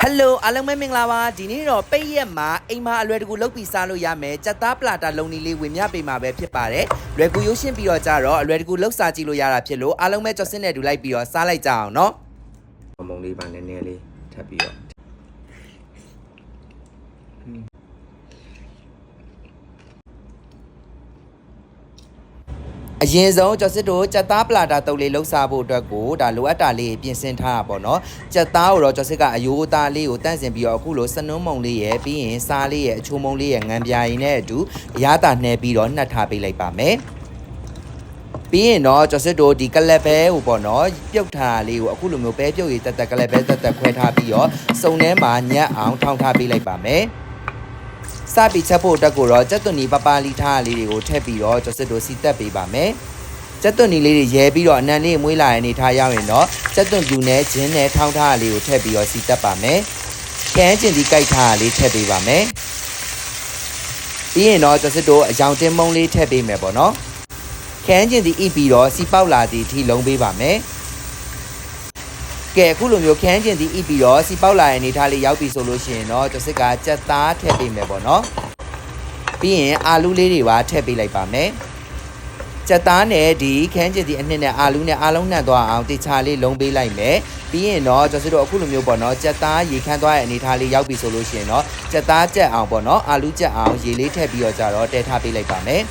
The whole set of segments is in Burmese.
ဟယ်လိုအားလုံးပဲမင်္ဂလာပါဒီနေ့တော့ပိတ်ရက်မှာအိမ်မှာအလွယ်တကူလုပ်ပြီးစားလို့ရမယ်ကြက်သားပလာတာလုံနီလေးဝင်မြပေးမှာပဲဖြစ်ပါတယ်လွယ်ကူရုပ်ရှင်ပြီးတော့ကြတော့အလွယ်တကူလှုပ်စားကြည့်လို့ရတာဖြစ်လို့အားလုံးပဲကြော်စင်းနဲ့တူလိုက်ပြီးတော့စားလိုက်ကြအောင်နော်မုံလေးပါနည်းနည်းလေးထပ်ပြီးတော့ အရင်ဆုံးကြော်စစ်တို့ကြက်သားပလာတာတုပ်လေးလှုပ်စားဖို့အတွက်ကိုဒါလိုအပ်တာလေးပြင်ဆင်ထားတာပေါ့နော်ကြက်သားကိုတော့ကြော်စစ်ကအယိုးအသားလေးကိုတန့်စင်ပြီးတော့အခုလိုစနွန်းမုံလေးရဲ့ပြီးရင်စားလေးရဲ့အချိုးမုံလေးရဲ့ငံပြာရည်နဲ့အတူအရသာနှဲပြီးတော့နှက်ထားပေးလိုက်ပါမယ်ပြီးရင်တော့ကျော်စစ်တို့ဒီကလပ်ဘဲကိုပေါ့နော်ပြုတ်ထားတာလေးကိုအခုလိုမျိုးပဲပြုတ်ရည်တက်တက်ကလပ်ဘဲတက်တက်ခွဲထားပြီးတော့စုံထဲမှာညက်အောင်ထောင်းထားပေးလိုက်ပါမယ် စပြီးချက်ဖို့အတွက်ကိုတော့ကြက်သွန်နီပပလီထားတာလေးတွေကိုထည့်ပြီးတော့ကျော်စစ်တို့စီတက်ပေးပါမယ်ကြက်သွန်နီလေးတွေရဲပြီးတော့အနံလေးမွေးလာတဲ့အနေထားရောက်ရင်တော့ကြက်သွန်ပြူနဲ့ဂျင်းနဲ့ထောင်းထားတာလေးကိုထည့်ပြီးတော့စီတက်ပါမယ်ကန်းကျင်ဒီကြိုက်ထားတာလေးထည့်ပေးပါမယ်ပြီးရင်တော့ကျော်စစ်တို့အယောင်တင်းမုံလေးထည့်ပေးမယ်ပေါ့နော်ခန်းကျင်သည်ဣပြီးတော့စီပေါက်လာသည့်ထိလုံးပေးပါမယ် ကဲအခုလိုမျိုးခန်းကျင်သည်ဣပြီးတော့စီပေါက်လာတဲ့အနေထားလေးရောက်ပြီဆိုလို့ရှိရင်တော့ကျစစ်ကကြက်သားထည့်ပေးမယ်ပေါ့နော်ပြီးရင်အာလူးလေးတွေပါထည့်ပေးလိုက်ပါမယ်ကြက်သားနဲ့ဒီခန်းကျင်သည်အနှစ်နဲ့အာလူးနဲ့အားလုံးနှံ့သွားအောင်တေချာလေးလုံးပေးလိုက်မယ်ပြီးရင်တော့ကျစစ်တို့အခုလိုမျိုးပေါ့နော်ကြက်သားရေခမ်းသွားတဲ့အနေထားလေးရောက်ပြီဆိုလို့ရှိရင်တော့ကြက်သားကြက်အောင်ပေါ့နော်အာလူးကြက်အောင်ရေလေးထည့်ပြီးတော့ကြတော့တဲထားပေးလိုက်ပါမယ်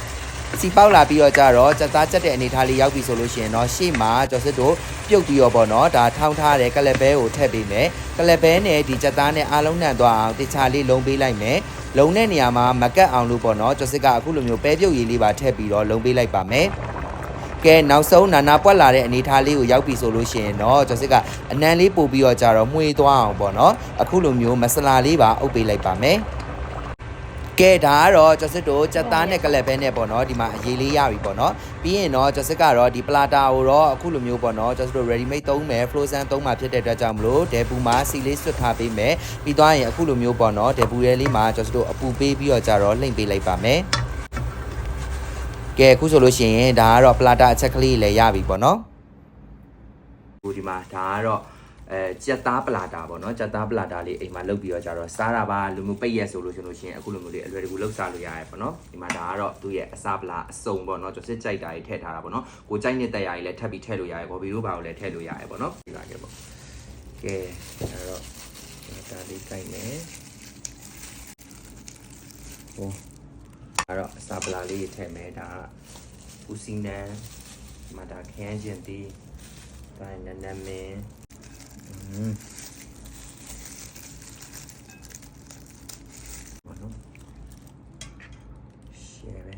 စီပေါက်လာပြီးတော့ကြတော့စက်သားချက်တဲ့အနေထားလေးရောက်ပြီဆိုလို့ရှိရင်တော့ရှေ့မှာကျော်စစ်တို့ပြုတ်ပြီးတော့ပေါ့နော်ဒါထောင်းထားတဲ့ကလပ်ဘဲကိုထည့်ပေးမယ်ကလပ်ဘဲနဲ့ဒီစက်သားနဲ့အားလုံးနှံ့သွားအောင်တခြားလေးလုံးပေးလိုက်မယ်လုံးတဲ့နေရာမှာမကတ်အောင်လို့ပေါ့နော်ကျော်စစ်ကအခုလိုမျိုးပဲပြုတ်ရည်လေးပါထည့်ပြီးတော့လုံးပေးလိုက်ပါမယ်ကဲနောက်ဆုံးနာနာပွက်လာတဲ့အနေထားလေးကိုရောက်ပြီဆိုလို့ရှိရင်တော့ကျော်စစ်ကအနံလေးပို့ပြီးတော့ကြတော့မှွေသွားအောင်ပေါ့နော်အခုလိုမျိုးမဆလာလေးပါအုပ်ပေးလိုက်ပါမယ် ကဲဒါကတော့ကျော်စစ်တို့ကြက်သားနဲ့ကလပ်ပဲနဲ့ပေါ့နော်ဒီမှာအရေးလေးရပြီပေါ့နော်ပြီးရင်တော့ကျော်စစ်ကတော့ဒီပလာတာကိုတော့အခုလိုမျိုးပေါ့နော်ကျော်စစ်တို့ ready made သုံးမယ် frozen သုံးမှာဖြစ်တဲ့အတွက်ကြောင့်မလို့ဒဲပူမှာစီလေးဆွတ်ထားပေးမယ်ပြီးသွားရင်အခုလိုမျိုးပေါ့နော်ဒဲပူရဲလေးမှာကျော်စစ်တို့အပူပေးပြီးတော့ကြတော့လှိမ့်ပေးလိုက်ပါမယ်ကဲအခုဆိုလို့ရှိရင်ဒါကတော့ပလာတာအချက်ကလေးလည်းရပြီပေါ့နော်ဟိုဒီမှာဒါကတော့ အဲကြက်သားပလာတာပေါ့နော်ကြက်သားပလာတာလေးအိမ်မှာလုပ်ပြီးတော့ကြတော့စားတာပါလူမျိုးပိတ်ရက်ဆိုလို့ရှင်လို့ရှင်အခုလိုမျိုးလေးအလွယ်တကူလုပ်စားလို့ရတယ်ပေါ့နော်ဒီမှာဒါကတော့သူ့ရဲ့အစားပလာအစုံပေါ့နော်ကျွန်တော်စစ်ကြိုက်တာကြီးထည့်ထားတာပေါ့နော်ကိုကြိုက်နေတဲ့ရာကြီးလည်းထပ်ပြီးထည့်လို့ရတယ်ဘော်ဘီတို့ဘာကိုလည်းထည့်လို့ရတယ်ပေါ့နော်ဒီလာခဲ့ပေါ့ကဲဒါတော့ဒါလေးကြိုက်မယ်ဟိုဒါတော့အစားပလာလေးထည့်မယ်ဒါကဦးစီနန်ဒီမှာဒါခရမ်းကျင်တီးတိုင်းနနမင်းอืม ဘာလို့ရှယ်ပဲ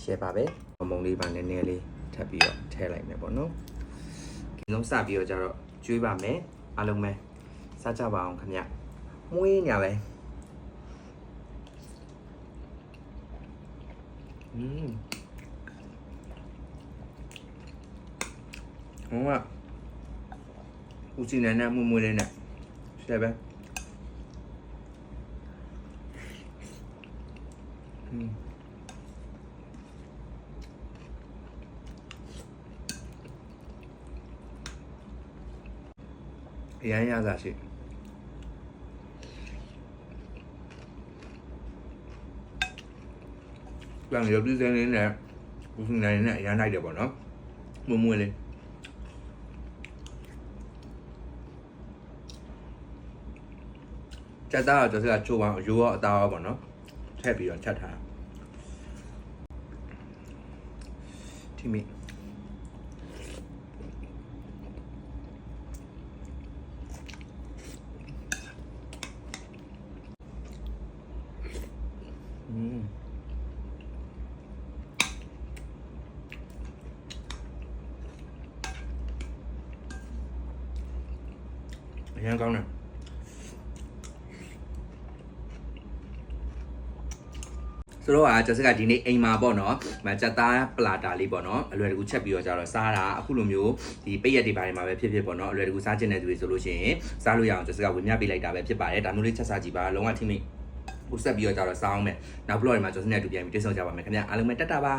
ရှယ်ပါပဲမုံလေးပါနည်းနည်းလေးထပ်ပြီးတော့ထည့်လိုက်မယ်ပေါ့နော်ဒီလုံးစပြီးတော့ကျတော့ကျွေးပါမယ်အားလုံးပဲစားကြပါအောင်ခင်ဗျမွေးညာလဲอืม ဟိုကဦးစီနဲ့နဲ့မွမွလေးနဲ့ဆက်ပဲอืมအရန်ရတာရှိပြန်ရုပ်ဒီဇိုင်းလေးနဲ့ဦးစီနဲ့နဲ့အရန်လို က်တယ်ပေါ့နော်မွမွလေးကြက်သားတော့ကျွန်တော်ကချိုးပါအောင်ရိုးရောအသားရောပေါ့နော်ထည့်ပြီးတော့ချက်ထားထိမိอืมအရင်ကောင်းတယ် ဆိုတော့อ่ะကျစကဒီနေ့အိမ်မှာပေါ့နော်မကြက်သားပလာတာလေးပေါ့နော်အလွယ်တကူချက်ပြီးတော့ကြတော့စားတာအခုလိုမျိုးဒီပိတ်ရက်တွေဘာတွေမှာပဲဖြစ်ဖြစ်ပေါ့နော်အလွယ်တကူစားချင်တဲ့သူတွေဆိုလို့ရှိရင်စားလို့ရအောင်ကျစကဝင်မြပေးလိုက်တာပဲဖြစ်ပါတယ်ဒါမျိုးလေးချက်စားကြည့်ပါလုံးဝထိမိကိုဆက်ပြီးတော့ကြတော့စားအောင်မယ်နောက်ဘလော့တွေမှာကျစနဲ့အတူပြန်ပြီးတွေ့ဆုံကြပါမယ်ခင်ဗျအားလုံးပဲတက်တာပါ